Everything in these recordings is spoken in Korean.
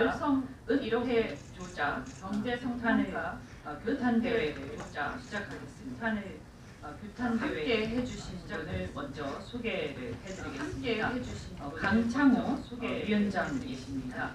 월성 은 1호회 조자 경제성평가 어, 교탄 대회 조자 시작하겠습니다. 교탄을 어, 교탄 대회 함께 해주신 분을 먼저 소개를 해드리겠습니다. 함께 해주신 어, 강창호 소개 위원장이십니다.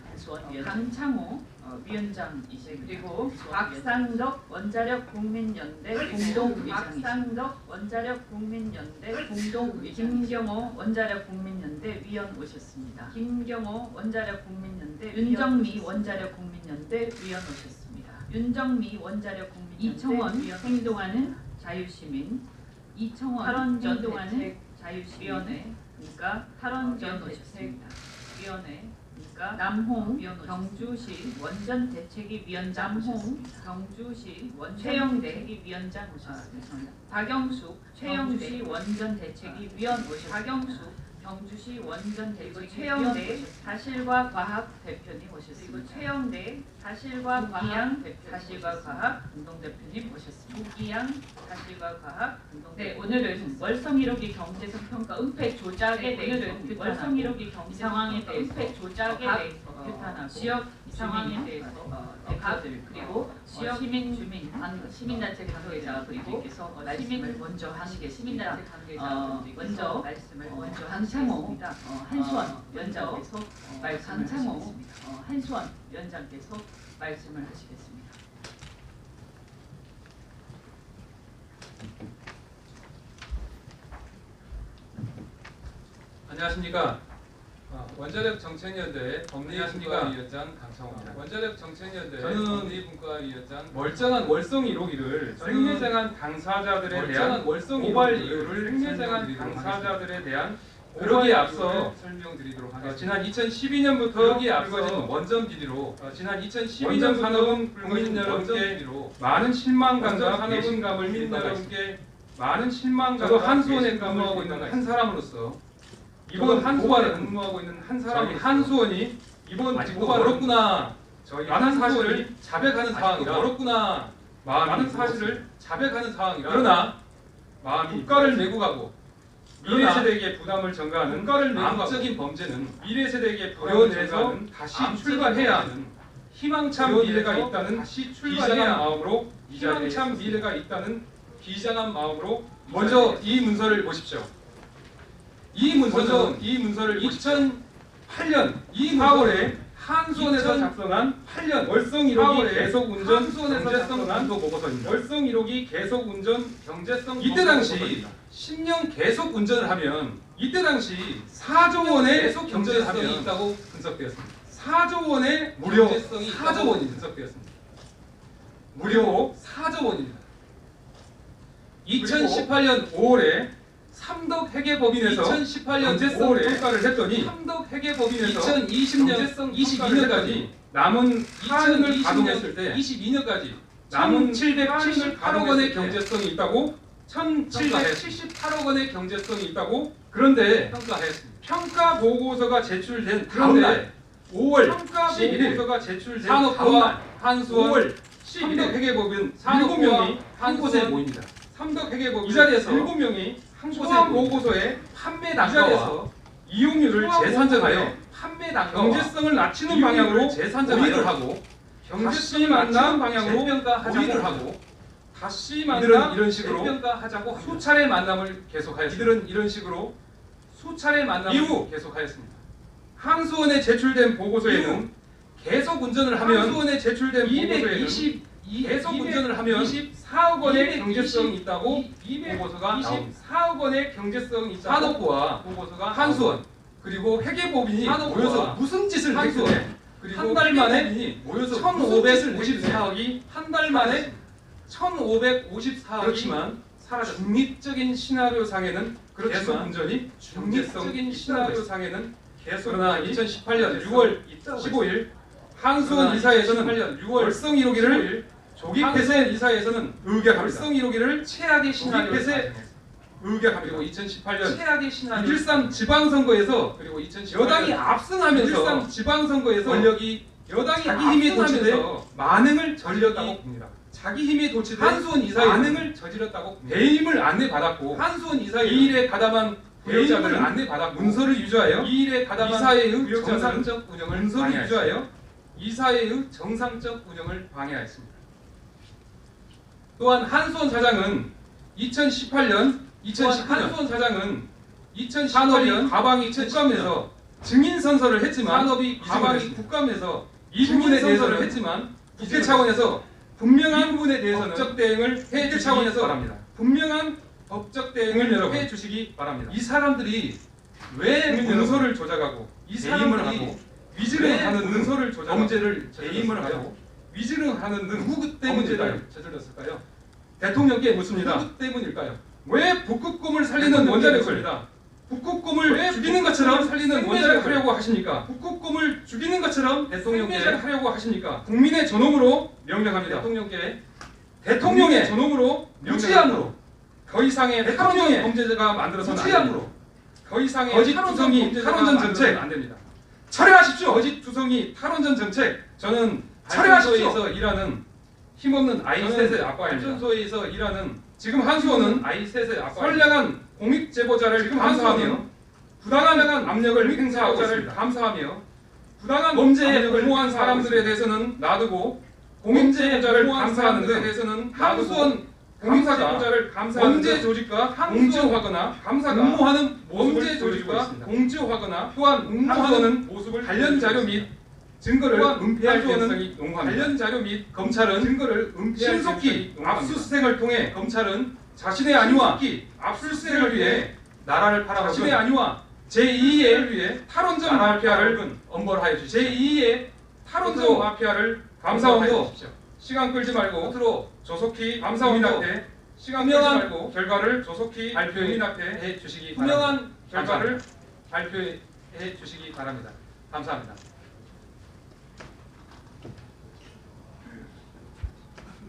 위원장. 강창호 어, 위원장이시고 그리고 박상덕 원자력 국민연대 공동의장이십니다. 박상덕 원자력 국민연대 공동 김경호 원자력 국민연대 위원 오셨습니다. 김경호 원자력 국민연대 윤정미 원자력 국민연대 위원 오셨습니다. 윤정미 원자력 국민연대 이청원 행동하는 자유시민. 이청원 탈원전 행동하는 자유시민위원회. 그러니까 탈원 전 오셨습니다. 위원회 그러니까 남홍 경주시 원전 대책위 위원장 남홍 경주시 원전 대책위 위원장 오셨습니다. 박영숙 최영시 원전 대책위 위원 오셨습니다. 박영숙 경주시 원전 대책위 최영대 사실과 과학 대표님 오셨습니다. 그리고 최영대 사실과 과학 대표 사실과 과학 공동 대표님 오셨습니다. 우기양 사실과 과학 공동 네 오늘은 월성 1호기 경제성 평가 은폐 조작에 대해서 월성 1호기 경제 상황에 대해서 은폐 조작에 대해서 규탄하고 지역 상황에 대해서 어, 대표들 그리고 지역 시민 주민 단 시민단체 관계자 그리고 어, 시민 먼저 하시게 시민단체 관계자 먼저 말씀을 먼저 강창호 어, 한수원 위원장께서 말씀을 강창호 어, 한수원 위원장께서 말씀을 하시겠습니다. 안녕하십니까. 어, 원자력 정책연대 법리분과위원장 강창호입니다. 원자력 정책연대 저는 법리분과위원장 멀쩡한 월성 1호기를 저는 생매장한 당사자들에 멀쩡한 대한 월성 고발 1호기를 이유를 설명드리도록 당사자들에 대한 그러기에 앞서 설명드리도록 어, 하겠습니다. 지난 2012년부터 그러기에 앞서 불거진 원전 비리로 어, 지난 원전 2012년 산업은 국민 여러분께 많은 실망감과 원전 산업은 배신감을 국민 민다 여러분께 많은 실망감과 한수원에 근무하고 있는. 한 사람으로서 이번 한수원에 근무하고 있는 한 사람으로서 한수원이 이번 저희 라는 한수원이 사실을 자백하는 상황이라 라는 무겁습니다. 사실을 자백하는 상황이라 그러나 국가를 메고 가고 미래 세대에게 부담을 전가하는 암적인 범죄는 미래 세대에게 전가하는 다시 출발해야 하는 희망찬 미래가 있다는 다시 출발해야 마음으로 희망찬. 미래가 있다는 비장한 마음으로 이 먼저 이 문서를 보십시오. 이 문서는 이 문서를 2008년 이 4월에 한수원에서 2000 작성한 8년 월성 1호기 4월에 계속 운전 한수원에서 경제성 작성한 검토 보고서입니다. 월성 1호기 계속 운전 경제성 이때 당시 보고서입니다. 10년 계속 운전을 하면 이때 당시 4조 10년 원의 계속 경제성이 있다고 분석되었습니다. 4조 원의 무려 경제성이 4조 있다고 원이 분석되었습니다. 무려 4조 원입니다. 2018년 5월에 삼덕 회계 법인에서 2018년 경제성 5월에 평가를 했더니 삼덕 회계 법인에서 2020년 경제성 22년까지 남은 하은을 가동했을 때 22년까지 남은 778억 778억 원의 경제성이 있다고 1778억 원의 경제성이 있다고 그런데 평가하였습니다. 평가 보고서가 제출된 다음 날 그런데 5월 평가 11일 보고서가 제출된 산업부와 날 한수원 5월 11일 삼덕 회계법인 산업부와 7명이 한 곳에 모입니다. 삼덕 회계법인 이 자리에서 7명이 한 곳에 소환 보고서에 판매 이 단가와 이용률을 재산정하여 판매 단가와 경제성을 낮추는 방향으로 재산정하여 올인을 하고 다시 경제성을 만나 방향으로 올인을 하고 다시 만나 이런 식으로 합니다. 수차례 만남을 계속하였습니다. 이들은 이런 식으로 수차례 만남을 이후 계속하였습니다. 항수원에 제출된 보고서에는 계속 운전을 하면 항수원에 제출된 보고서에는 220 계속 운전을 하면 4억 원의 220 경제성이 있다고 보고서가 나옵니다. 4억 원의 경제성이 있다고 산업부와 보고서가 한수원 그리고 회계법인이 모여서 무슨 짓을 한수원. 그리고 한 달 만에 모여서 1,554억이 한 달 만에 1,554억이 그렇지만 사라졌 중립적인 시나리오 상에는 그렇지만 운전이 중립적인 시나리오. 상에는 계속 그러나 운전이 2018년 6월 15일 한수원 그러나 이사에서는 2018년 6월 월성 1호기를 조기 폐쇄 이사에서는 의결합니다. 월성 1호기를 최악의 조기 시나리오 폐쇄 의결합니다. 그리고 2018년 최악의 시나리오 일산 지방선거에서 그리고 2018년 여당이 압승하면서 일산 지방선거에서 권력이 여당이 자기 힘에 압승하면서 만행을 전력이 봅니다. 자기 힘에 도취된 한수원 이사의 반응을 저질렀다고 배임을 안내받았고 한수원 이사의 이 일에 가담한 부역자들은 안내받았고 문서를 유조하여 이 일에 가담한 이사회의 정상적 운영을 문서를 유조하여 이사회의 정상적 운영을 방해하였습니다. 또한 한수원 사장은 2018년 2019년 한수원 사장은 2018년 가방이 국감에서 증인 선서를 했지만 산업이 가방이 국감에서 이 부분에 대해서는 했지만 국회 차원에서 분명한 부분에 대해서는 법적 대응을 해 차원에서 바랍니다. 분명한 법적 대응을 해 주시기 바랍니다. 이 사람들이 왜 문서를 조작하고 이 사람들이 위증하는 문서를 조작 범죄를 배임을 하고 위증하는 등 누구 때문에 저질렀을까요? 대통령께 묻습니다. 누구 때문일까요? 왜 북극곰을 살리는 원자력을 북극곰을 죽이는 것처럼 살리는 원자력 하려고 하십니까? 북극곰을 죽이는 것처럼 대통령께 하려고 하십니까? 국민의 존엄으로 명령합니다. 대통령께 대통령의 존엄으로 무지함으로 더 이상의 대통령의 범죄자가 만들어서는 무지함으로 더 이상의 거짓 투성이 탈원전 정책 안 됩니다. 철회하십시오. 거짓 투성이 탈원전 정책 저는 철회하십시오.에서 일하는 힘없는 아이 셋의 아빠입니다. 발전소에서 일하는 지금 한수원은 아이 셋의 아빠 선량한 공익 제보자를 감사하며 부당한 압력을 행사하고 있습니다. 감사하며 부당한 범죄에 공모한 사람들에 대해서는 놔두고 공익 제보자를 감사하는 데 대해서는 한수원 공익 제보자를 감사하는 범죄 조직과 공조하거나 감사가 응모하는 범죄 조직과 공조하거나 또한 응모하는 모습을 관련 자료 및 증거를 은폐할 가능성이 농후합니다. 관련 자료 및 검찰은 증거를 은폐할 신속히 압수수색을 통해 검찰은 자신의 안위와 압수수색을 위해 나라를 팔아먹은 자신의 안위와 제2의 위해 탈원전 마피아를 엄벌하여 주십시오. 제2의 탈원전 마피아를 감사원도 시간 끌지 말고 끝으로 조속히 감사원한테 시간 끌지 말고 결과를 조속히 발표인 앞에 해 주시기 바랍니다. 분명한 결과를 발표해 주시기 바랍니다. 감사합니다.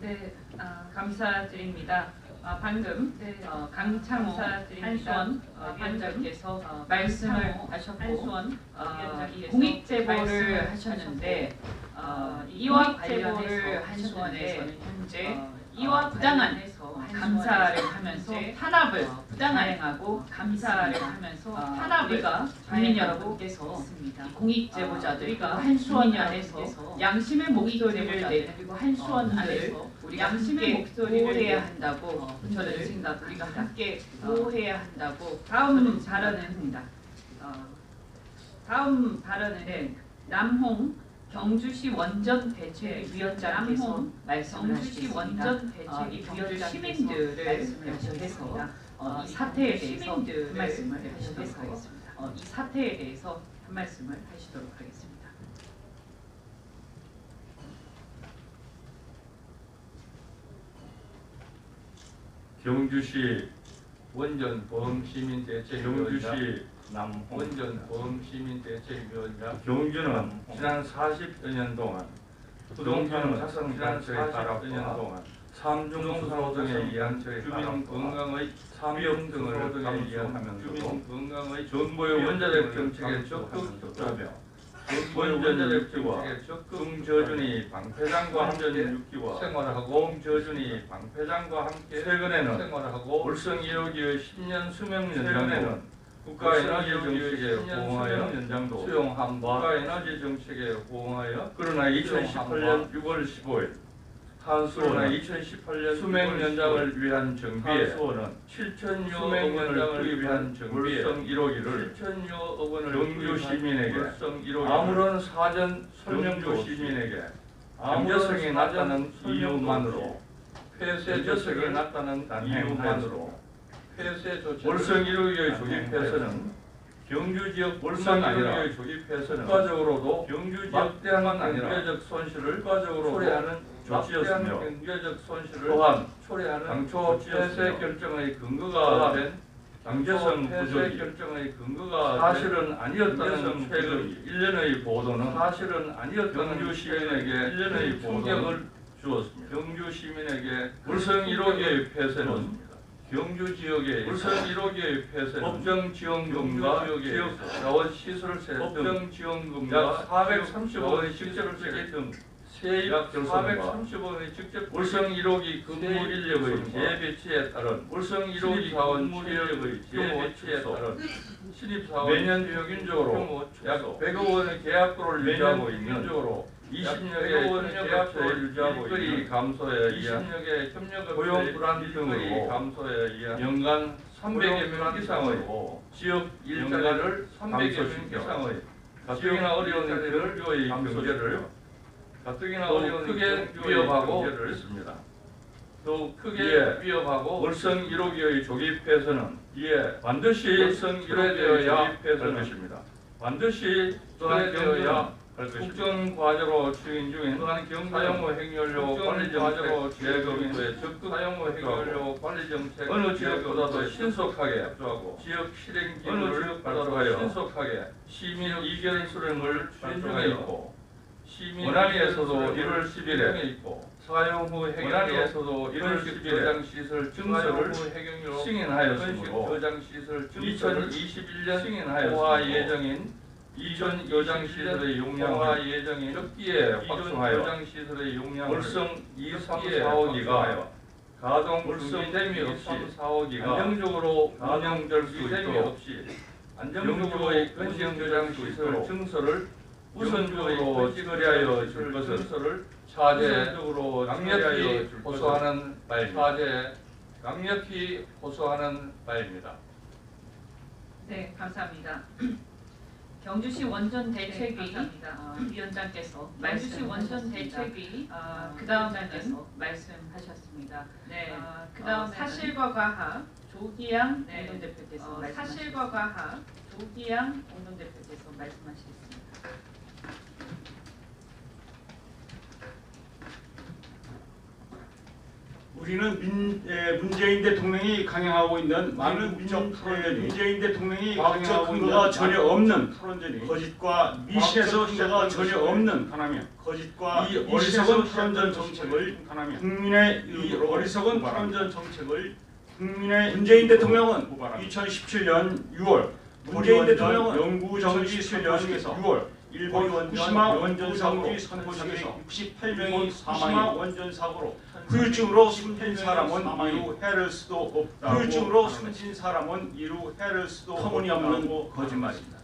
네, 아, 감사드립니다. 아, 방금 네, 어, 강창호 감사드립니다. 한수원 어, 위원장께서 어, 말씀을 하셨고 한수원 어, 위원장께서 공익 제보를 말씀을 하셨는데 어, 어, 이와 제보를 한수원에서는 현재 어, 이와 부당한 감사를 하면서 탄압을 어, 부당한 자행하고 감사를. 하면서 어, 탄압을 국민 여러분께서. 공익 어, 제보자들과 한수원 안에서 양심의 목소리를 내리고 한수원 어, 안에서 양심의 목소리를 내야 한다고 어, 저는 생각 우리가. 함께 어, 보호해야 한다고 다음 생각합니다. 어, 다음 발언은 남홍 경주시 원전 대책 위원장께서 남홍 말씀을 경주시 하시겠습니다. 원전 대책 어, 이 경주 위원장께서 시민들을 하시겠습니다. 어, 어, 이이 사태에 대해서 시민들을 한 말씀을 하시도록 하겠습니다. 어, 이 사태에 대해서 한 말씀을 하시도록 하겠습니다. 경주시 원전 보험 시민 대책위원장 경주시 남홍 원전 보험 시민 대책위원장 경주는 지난 40여 년 동안 부동산 경주는 가상 지난 단체의 40여 년 가락과 동안 삼중 수소 등에 의한 주민 건강의 삼중 등을 등을 감수하면서도 감수하면서도 건강의 정부의 원자력 정책에 감수하면서도 적극적으로 정부의 원자력 적극 금저준이 방패장과 함께 원전 6기와 생활하고 공저준이 방패장과 함께 최근에는 생활하고 월성 1호기의 10년 수명 연장도 최근에는 국가에너지 정책에 10년 호응하여 연장도 수용함과 국가에너지 정책에 호응하여 그러나 수용함과 2018년 6월 15일 한수원은 2018년 수명 연장을 위한 정비에 한수원은 7천여 수명 원을 정비에 월성 1호기를 7천여억 원을 투입한 시민에게 월성 1호기를 아무런 사전 설명도 시민에게 경제성이 낮다는 이유만으로 폐쇄 조치를 낮다는 이유만으로 월성 1호기의 단행하였습니다. 조직폐쇄는 경주 지역 월성 뿐만 아니라 1호기의 조직폐쇄는 국가적으로도 경주 지역 막대한 아니라 경제적 손실을 국가적으로 초래하는 조치였으며 경제적 손실을 또한 초래하는 당초 폐쇄 결정의 근거가 된 폐쇄 부족이 결정의 근거가 사실은 아니었다는 최근 부족이 1년의 보도는 사실은 아니었다는 경주 시민에게 최근의 1년의 충격을 보도를 주었습니다. 경주 시민에게 월성 1호기의 폐쇄는 주었습니다. 경주 지역의 월성 1호기의 폐쇄는 법정 지원금과 경주 지역 지역에서 자원 시설세 등 법정 지원금과 약 430억 원의 직접 시설세 세계 등 세입 약 결손과 430원의 직접 월성 1호기 건물 건물 인력의 재배치에 따른 월성 1호기 1호기 사원 건물 인력의 인력의 재배치에 따른 신입사원 매년 평균적으로 약 100억 원의 계약도를 유지하고 있는 20여 100억 개 원의 협력업체의 계약도를 유지하고 일거리 감소에 의한 20여 개 협력업체 고용 불안 등으로 감소에 의한 연간 300여 고용 명 이상의 지역 일자리를 일자리를 300여 명 이상의 가뜩이나 어려운 일자리를 경제의 경제를 가뜩이나 또 어려운 크게 위협하고 있습니다. 또 크게 크게 위협하고 월성 1호기의 조기폐쇄는 이에 반드시 월성 철회되어야 1호기의 할 조기폐쇄는 것입니다. 반드시 또한 것입니다. 국정 과제로 추진 경제는 사용후 핵연료 국정 관리 정책 재검토에 적극 핵연료 핵연료 관리 정책 어느 지역보다도 신속하게 협조하고 지역 실행 지역보다도 발표하여 신속하게 시민 이견 수렴을 추진 중에 있고 시민 원안위에서도 의견 1월 수렴을 10일에 중에 있고 사용 후 핵연료 원안위에서도 1월 건식 10일에 저장 시설 건식 승인하였으므로 저장 시설 증서를 2021년 승인하였으므로 예정인 이전 2021년 저장 시설의 호화 용량을 예정인 적기에 이전 확충하여 시설의 용량을 월성 2, 3, 적기에 4호기가 확충하여 가동 월성 분기됨이 2, 없이 3, 4호기가 안정적으로 운영될 수 있도록 없이 안정적으로 안정적으로 건식 운영될 저장 수 시설 증서를 우선적으로 처리하여 줄 것을 증서를 차제 우선적으로 처리하여 강력히 호소하는 바입니다. 차제 강력히 호소하는 바입니다. 네, 감사합니다. 경주시 원전 대책위 네. 어, 위원장께서 경주시 원전 말씀하셨습니다. 대책위 어, 그 다음에는 말씀하셨습니다. 네. 어, 그 어, 다음에 사실과 과학 조기양 네. 공동대표께서 어, 말씀하셨습니다. 사실과 과학 조기양 공동대표께서 말씀하시겠습니다. 우리는 민, 에, 문재인 대통령이 강행하고 있는 많은 우리는 민족 민- 토론전이 예, 문재인 대통령이 강행하고 있는 전혀 많은 없는 토론전이 거짓과 미신에서 시작한 전혀 없는 탄하며 거짓과 이 어리석은 토론전 정책을 탄하며 국민의 이 어리석은. 토론전 정책을 국민의 문재인 대통령은 고발합니다. 2017년 6월 문재인 대통령은 영구 정지 2017년 선포식에서 6월 일본 후쿠시마 원전 원전 사고 정지 선포식에서 68명이 후쿠시마 사망 원전 사고로 후유증으로 숨진 사람은 이루 해를 수도 없다. 후유증으로 숨진 사람은 이루 해를 수도 터무니없는 거짓말입니다.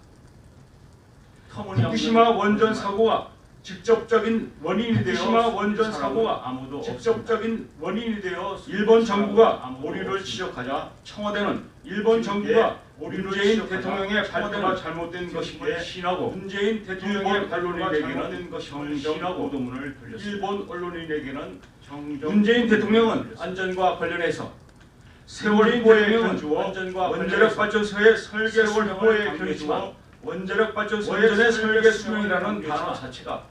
터무니없는 후쿠시마 원전 사고가 직접적인 원인이 되어 후쿠시마 원전 사고가 아무도 직접적인 원인이 되어 일본 정부가 오류를. 지적하자 청와대는 일본 정부가 문재인 대통령의 발표가 잘못된 것임을 시인하고 문재인 대통령의 잘못된 것임을 정정 보도문을 돌렸습니다. 일본 언론인에게는 문재인 대통령은. 안전과 관련해서 세월 호에 견주어 원자력 발전소의 설계 세월 강조했지만 견주어 원자력 발전소의 원전의 설계 수명이라는 단어 자체가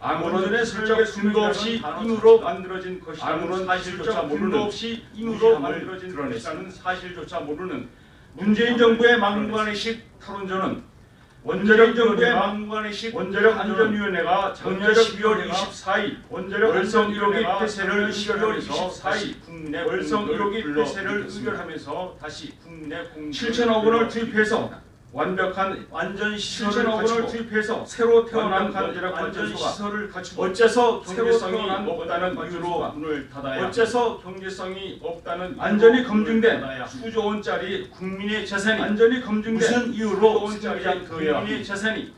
아무런 설계 근거 없이 임으로 만들어진 것이라는 아무런 사실조차 모르는 없이 임으로 만들어진. 것이라는 사실조차 모르는 문재인 정부의 막무가내식 토론전은 원자력 정부의 막무가내식 원자력 안전위원회가 작년 12월 24일 원자력 월성 1호기 폐쇄를 의결하면서 다시 국민의 월성 1호기 폐쇄를 의결하면서 다시 공 7천억 원을 투입해서 완벽한 안전 시설을 7천억 원을 투입해서 새로 태어난 발전소가 시설을 갖추고 어째서 경제성이 없다는 이유로 문을 닫아야 어째서 경제성이 없다는 안전이 검증된 수조 원짜리 국민의 재산이 안전이 검증된 무슨 이유로 원짜리 국민의 재산이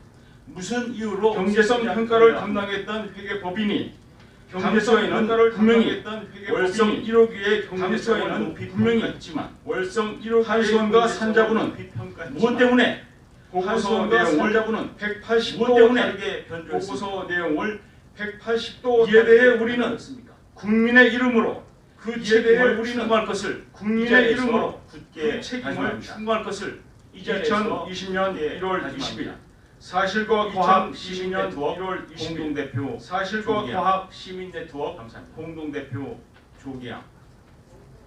무슨 이유로 경제성 평가를 담당했던 회계법인이 경제성 평가를 분명히 월성 1호기의 경제성에는 분명히 있지만 월성 1호기 한수원과 산자부는 무엇 때문에 보고서 내용을 산자부는 180도 때문에 보고서 내용을 180도 이에 대해 우리는 국민의 이름으로 그 책임을 우리는 충고할 것을 국민의 이름으로 그 책임을 충고할 것을 2020년 1월 20일. 사실과 과학 시민 네트워크 1월 20일. 공동대표. 사실과 과학 시민 네트워크 감사합니다. 공동대표 조기양.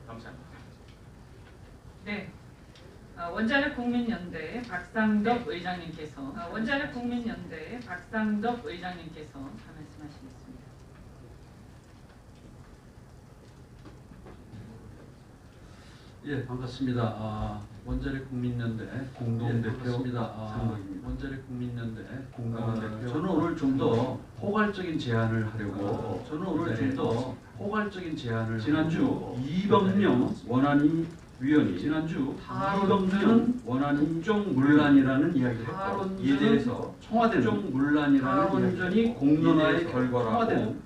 감사합니다. 네. 어, 원자력 국민연대 박상덕 의장님께서 어, 원자력 국민연대 박상덕 의장님께서 말씀하시겠습니다. 예, 반갑습니다. 아, 원자력 국민연대 공동 대표 반갑습니다. 아, 장로입니다. 원자력 국민연대 아, 공동 대표. 저는 오늘 좀 더 포괄적인 제안을 하려고. 저는 오늘 좀더 포괄적인 제안을. 지난주 이병명 원안위 위원이 지난주 이병명 원안위 국정문란이라는 이야기를 했고 이에 대해서 청와대는 국정문란이라는 국정문란이 공론화의 결과라고. 청와대는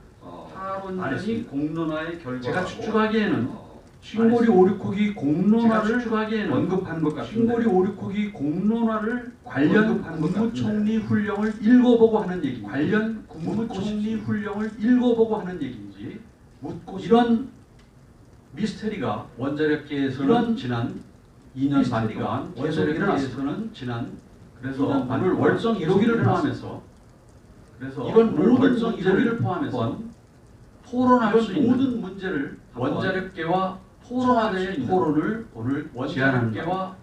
공론화의 결과라고. 제가 추측하기에는 싱고리 오륙국이 공론화를 추측하기에는 언급한 것 같은데. 싱고리 오륙국이 공론화를 관련 국무총리 훈령을 읽어보고 하는 얘기 관련 국무총리 훈령을 읽어보고 하는 얘기인지 묻고 이런 미스테리가 원자력계에서는 지난 2년 반 동안 원자력계에서는 지난 그래서 오늘 월성 1호기를 포함해서 그래서 이런 모든 월성 1호기를 포함해서 토론할 수 있는 모든 문제를 원자력계와 토론화된 토론을 오늘 원자력계와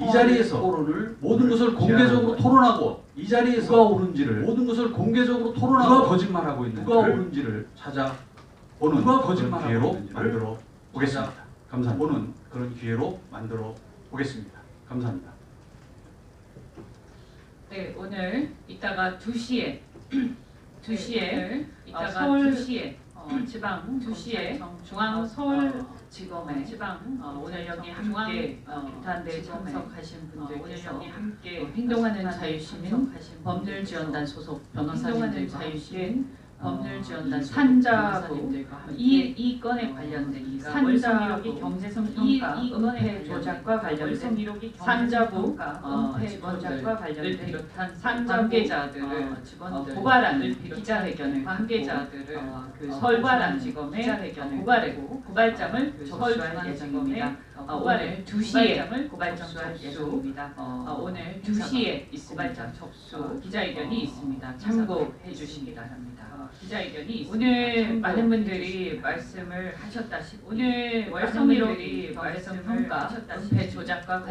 이 자리에서 토론을 모든 것을 공개적으로 토론하고 이 자리에서 누가 옳은지를 모든 것을 공개적으로 토론하고 누가 거짓말하고 있는 누가 옳은지를 찾아보는 누가 거짓말하고 기회로 만들어 보겠습니다. 감사합니다. 보는 그런 기회로 만들어 보겠습니다. 감사합니다. 네, 오늘 이따가 2시에 2시에 네, 이따가 서울 2시에 어, 지방 2시에 중앙 서울 지검에 지방 어, 오늘 여기 함께 어, 비탄대 참석하신 분들께서 오늘 여기 함께 행동하는 자유시민 법률지원단 소속 변호사님들 자유시민 법률지원단 산자부 이, 이 건에 관련된 산자부 경제성 평가 은폐 조작과 관련된 산자부 은폐 조작과 관련된 비롯한 관계자들을 어, 고발하는 기자회견을 관계자들을 그 지검에 기자회견을 고발하고 고발장을 서울관 예정입니다. 어, 오늘 2시에 고발장 접수 어, 오늘 2시에 고발장 접수 기자회견이 있습니다. 참고해 주시기 바랍니다. 어, 기자회견이. 오늘 많은 분들이 말씀을 하셨다시피 오늘 월성일호기 말씀 평가 은폐 조작과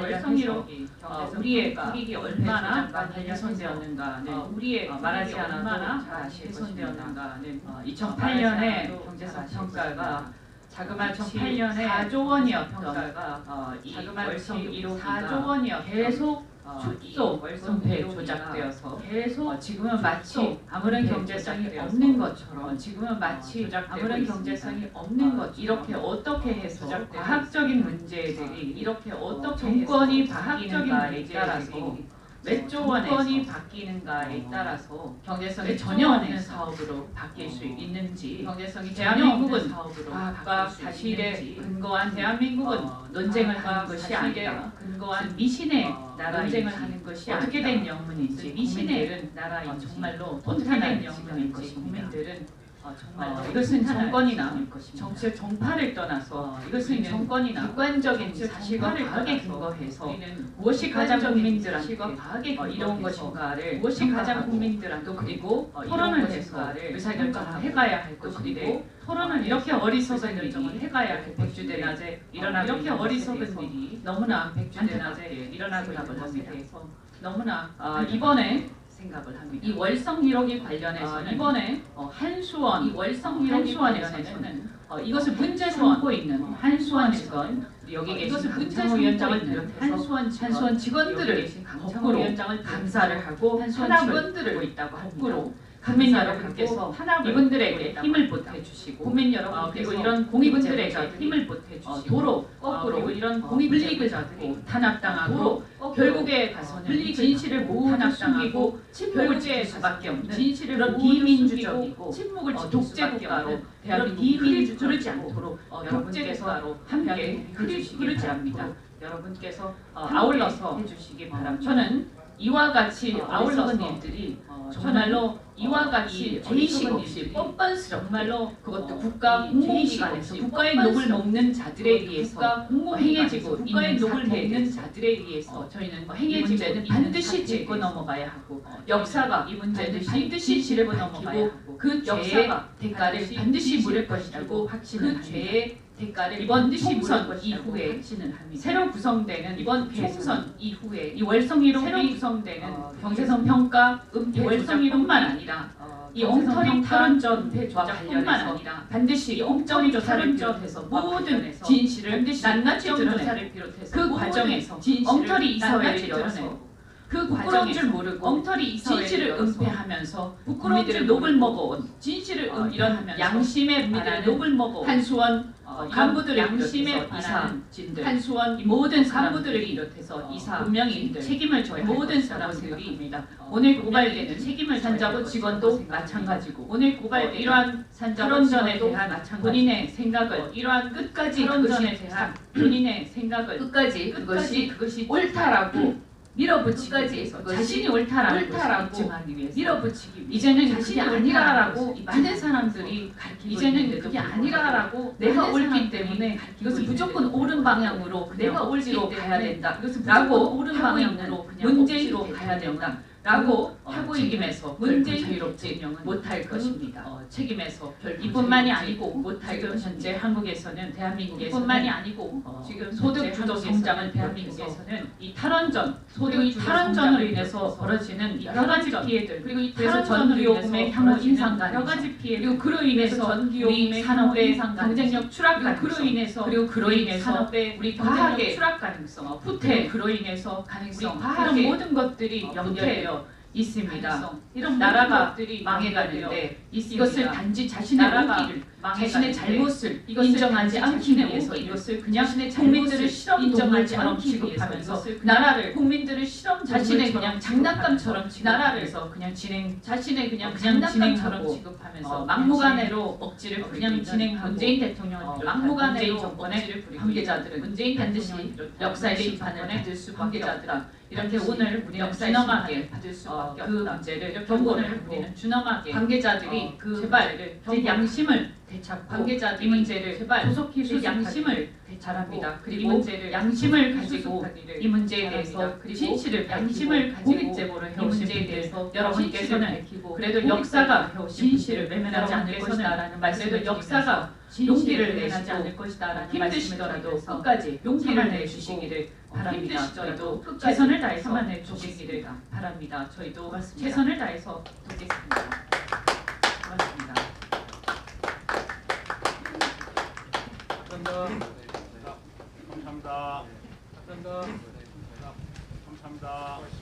어, 우리의 국익이 얼마나 많이 훼손되었는가는 우리의 말하지 않아도 잘 훼손되었는가는 2008년에 경제성 평가가 자그마치 8년에 4조 원이었던 평가가 어, 이 자그마치 4조 원이었던 계속 축소 월성폐 조작되어서 계속 어, 지금은 마치 아무런 경제성이 없는 것처럼 지금은 마치 아무런 경제성이 없는 것 이렇게 어떻게 해서 과학적인 문제들이 이렇게 어떻게 정권이 바뀌는가에 따라서 몇 조 원이 바뀌는가에 따라서 경제성이 전혀 없는 사업으로 바뀔 수 있는지 경제성이 대한민국은 사업으로 과학과 사실에 근거한 대한민국은 논쟁을 하는 것이 아니라 근거한 미신의 나라 논쟁을 하는 것이 어떻게 된 영문인지. 미신의 나라인 정말로 어떻게 된 영문인지 국민들은 어, 정말. 어, 이것은 정권이나 정치의 정파를 떠나서 이것은 정권이나 객관적인 사실과 과학에 근거해서 무엇이 가장 국민들한테 어, 이로운 것인가를 무엇이 가장 국민들한테 그리고 어, 토론을 해서 의사결정을 해가야 할 것인데 토론은 이렇게 어리석은 일이 해가야 할 백주대 낮에 일어나 이렇게 어리석은 일이 너무나 백주대 낮에 일어나고 있는 것에 대해서 너무나 아, 이번에 생각을 합니다. 이 월성 1호기 관련해서는 이번에 어, 한수원 이 월성 1호기 관련해서는 어, 이것을 문제 삼고 있는 한수원 직원. 여기 계신 이것을 문제 위원장을 비롯해서 한수원 한수원 직원들을 거꾸로 위원장을 감사를 하고 한수원 직원들을 있다고 거꾸로 국민 여러분께서 이분들에게 힘을 보태주시고 국민 여러분 그리고 이런 공익분들에게 힘을 보태주시고 도로 거꾸로 이런 공익분들을 잡고 탄압당하고 결국에 가서는 진실을 모두 숨기고 침묵을 수밖에 없는 진실을 그런 비민주적이고 침묵을 독재국가로 대한민국 비민주 그러지 않도록 독재국가로 함께 흐르지 합니다. 여러분께서 어, 아울러서 해주시기 바랍니다. 저는 이와 같이 아울러서 일들이 정말로 이와 같이 죄의식 없이 뻔뻔스럽게 정말로 그것도 국가 공공기관에서 국가의 녹을 먹는 자들에 의해서 행해지고 국가의 녹을 먹는 자들에 의해서 저희는 행해지고 반드시 짚고 넘어가야 하고 역사가 이 문제는 반드시 짚고 넘어가야 하고 그 죄의 대가를 반드시 물을 것이라고 그 죄의 대가를 이번 총선 이후에 새로 구성되는 이번 총선 이후에 이 월성이로 새로 구성되는 경제성 평가 은폐 월성이뿐만 아니라 이 엉터리 탈원전과 관련해서. 반드시 이 엉터리 조사를 비롯해서 모든 진실을 낱낱이 드러내 그 과정에서 엉터리 이사회를 열어서 그 부끄러운 줄 모르고 엉터리 진실을 은폐하면서 국민들의 녹을 먹어온 진실을 어, 이런 양심의 국민들의 녹을 먹어온 한수원 어, 간부들의 양심의 이사진들 한수원 이 모든 간부들을 비롯해서 이사 분명히 책임을 져야 모든 사람들이 오늘 고발되는 책임을 산자부 직원도 마찬가지고 오늘 고발된 이러한 산자론전에 대한 본인의 생각을 이러한 끝까지 그것에 대한 본인의 생각을 끝까지 그것이 그것이 옳다라고 밀어붙이기 위해서 자신이 옳다라는 입증하기 위해서. 밀어붙이기 위해서. 이제는 자신이 아니라라고 많은 사람들이 이제는 그게 아니라라고 내가 옳기 때문에 이것은 무조건 옳은 방향으로 내가 옳지로 가야 된다. 라고 옳은 방향으로 문제로 가야 된다. 라고 하고 책임에서 문제인 자유롭지 못할 것입니다. 어, 책임에서 이뿐만이 아니고 못할 것 현재 한국에서는 대한민국에서는 이뿐만이 아니고 어, 지금 소득 주도 성장을 대한민국에서는 이 탈원전 그리고 이 탈원전으로 인해서 벌어지는 여러 가지 피해들 그리고 이 전기요금의 향후 인상 여러 가지 피해 그리고 그로 인해서 전기요금의 산업의 경쟁력 추락 가능성 그로 인해서 그리고 그로 인해서 산업의 우리 과학의 추락 가능성 후퇴 그로 인해서 가능성 이런 모든 것들이 연결되어 있습니다. 이런 나라가 망해가는데 이것을 단지 자신의 옳기를 자신의 잘못을 인정하지 않기 위해서 이것을 그냥 국민들을 실험 인정하지처럼 취급하면서 나라를 국민들을 실험 자신의 그냥 장난감처럼 나라를서 그냥 진행 자신의 그냥 장난감처럼 취급하면서 막무가내로 억지를 그냥 진행하고 문재인 대통령을 막무가내로 정권의 관계자들은 문재인 반드시 역사의 심판을 받을 수 관계자들아 이렇게 오늘 우리는 준엄하게 받을 수밖에 그 문제를 경고를 우리는 준엄하게 관계자들이 그 제발 제 양심을 되찾고 관계자들이 이 문제를 제발 조속히 수 양심을 되찾합니다. 그리고 문제를 양심을 가지고 이 문제에 대해서 그리고 진실을 양심을 가지고 이 문제에 대해서 여러분께서는 그래도 역사가 진실을 외면하지 않을 것이다라는 말씀을 역사가 용기를 내지 않을 것이다라는 힘드시더라도 끝까지 용기를 내주시기를 바랍니다. 저희도 최선을 다해서 해주시기를 바랍니다. 저희도 최선을 다해서 돕겠습니다. 고맙습니다. 감사합니다. 감사합니다. 감사합니다.